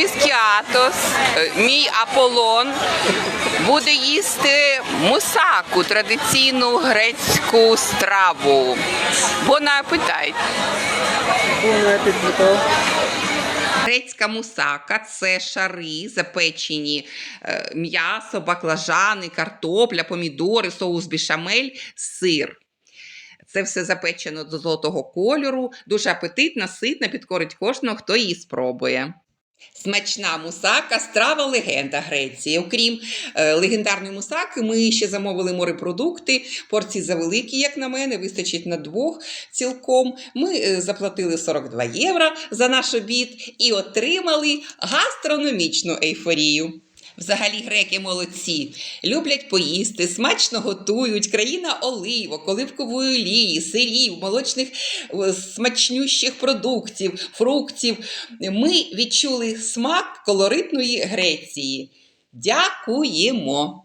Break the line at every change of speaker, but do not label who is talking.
Віскіатос, е, мій Аполлон, буде їсти мусаку, традиційну грецьку страву. Бон апетит! Грецька мусака це шари, запечені е, м'ясо, баклажани, картопля, помідори, соус бішамель, сир. Це все запечено до золотого кольору, дуже апетитна, ситна, підкорить кожного, хто її спробує. Смачна мусака страва легенда Греції. Окрім е, легендарної мусаки, ми ще замовили морепродукти. Порції завеликі, як на мене, вистачить на двох цілком. Ми е, заплатили 42 євро за наш обід і отримали гастрономічну ейфорію. Взагалі греки молодці, люблять поїсти, смачно готують. Країна оливок, оливкової олії, сирів, молочних смачнющих продуктів, фруктів. Ми відчули смак колоритної Греції. Дякуємо!